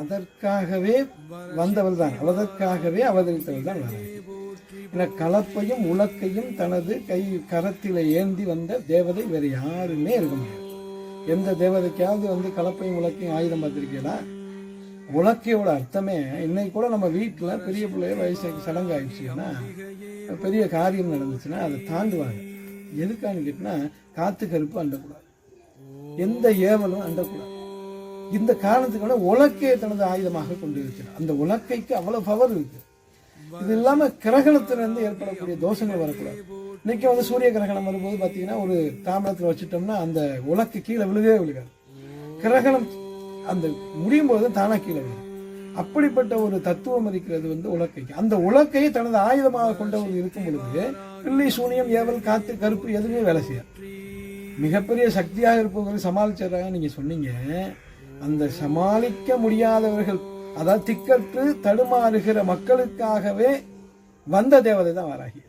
அதற்காகவே வந்தவள் தான் அதற்காகவே அவதரித்தவள் தான் வாராகி கலப்பையும் உலக்கையும் தனது கை கரத்தில் ஏந்தி வந்த தேவதை வேறு யாருமே இருக்க முடியாது. எந்த தேவதைக்காவது வந்து கலப்பையும் உலக்கையும் ஆயுதம் பார்த்துருக்கீங்களா? உலக்கையோட அர்த்தமே இன்னைக்கு கூட நம்ம வீட்டில் பெரிய பிள்ளைய வயசு சடங்கு ஆயிடுச்சுன்னா பெரிய காரியம் நடந்துச்சுன்னா அதை தாண்டுவாங்க. எதுக்கான்னு கேட்டினா காத்து கருப்பு அண்டக்கூடாது. எந்த ஏவலும் அண்டக்கூடாது. இந்த காரணத்துக்கான உலக்கையை தனது ஆயுதமாக கொண்டிருக்கிறார். அந்த உலக்கைக்கு அவ்வளவு பவர் இருக்கு. இது இல்லாம கிரகணத்திலிருந்து ஏற்படக்கூடிய தோஷங்கள் வரக்கூடாது. இன்னைக்கு வந்து சூரிய கிரகணம் வரும்போது பாத்தீங்கன்னா ஒரு தாமிரத்தில் வச்சுட்டோம்னா அந்த உலக்கு கீழே விழுகவே விழுகாது. கிரகணம் அந்த முடியும் போது தானா கீழே விழுகும் அப்படிப்பட்ட ஒரு தத்துவம் இருக்கிறது வந்து உலக்கைக்கு. அந்த உலக்கையை தனது ஆயுதமாக கொண்டவர் இருக்கும் பொழுது பில்லி சூனியம் ஏவல் காத்து கருப்பு எதுவுமே வேலை செய்யாது. மிகப்பெரிய சக்தியாக இருப்பவர்கள் சமாளிச்சிடுறாங்க நீங்க சொன்னீங்க. அந்த சமாளிக்க முடியாதவர்கள் அதாவது திக்கற்று தடுமாறுகிற மக்களுக்காகவே வந்த தேவதை தான் வராகி.